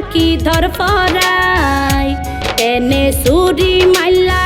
আকি ধর ফরাই এনে সুরি মাইলা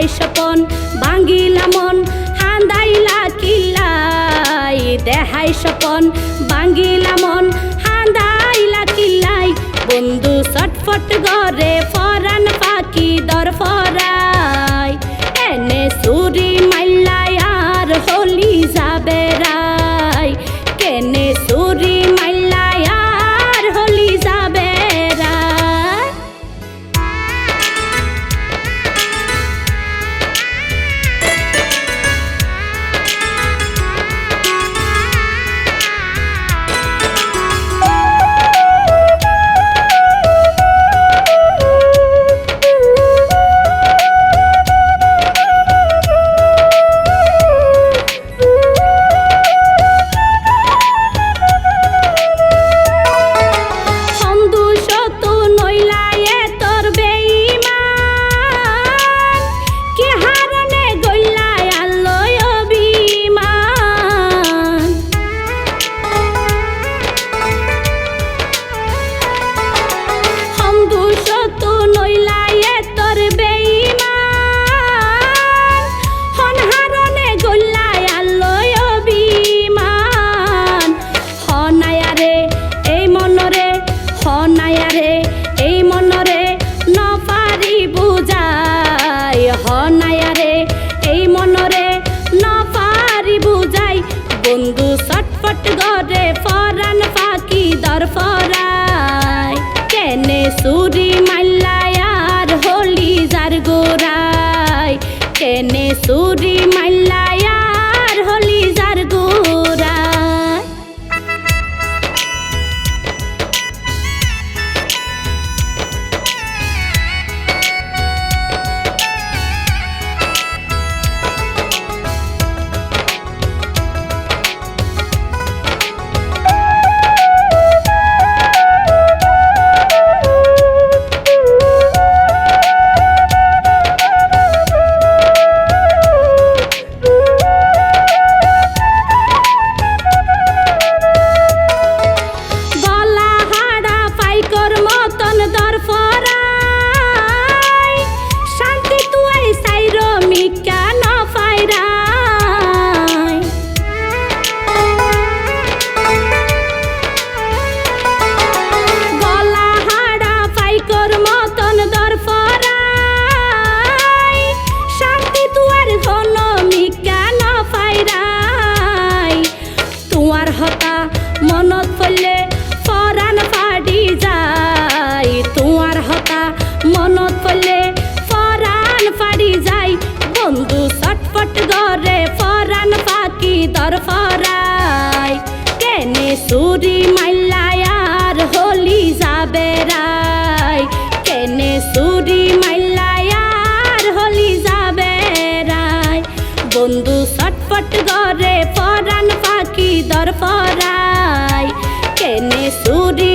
নাই সপন বাঙ্গিলা মন হান্দাইলা কিল্লাই। দেহাই সপন বাঙ্গিলা মন রে এই মনরে ন পারি বুঝাই। বন্ধু সটপট গরে ফরান ফাঁকি দর ফরাই। কেনে সুরি মাল্লায়ার হোলি যার গোরাই কেনে সুরি মাল্লা ফরফরাই কেনে সুরি মাল্লায় আর হোলি যাবে রাই। কেনে সুরি মাল্লায় আর হোলি যাবে রাই। বন্ধু ছটফট গরে পরাণ পাখি দরফরাই কেনে সুরি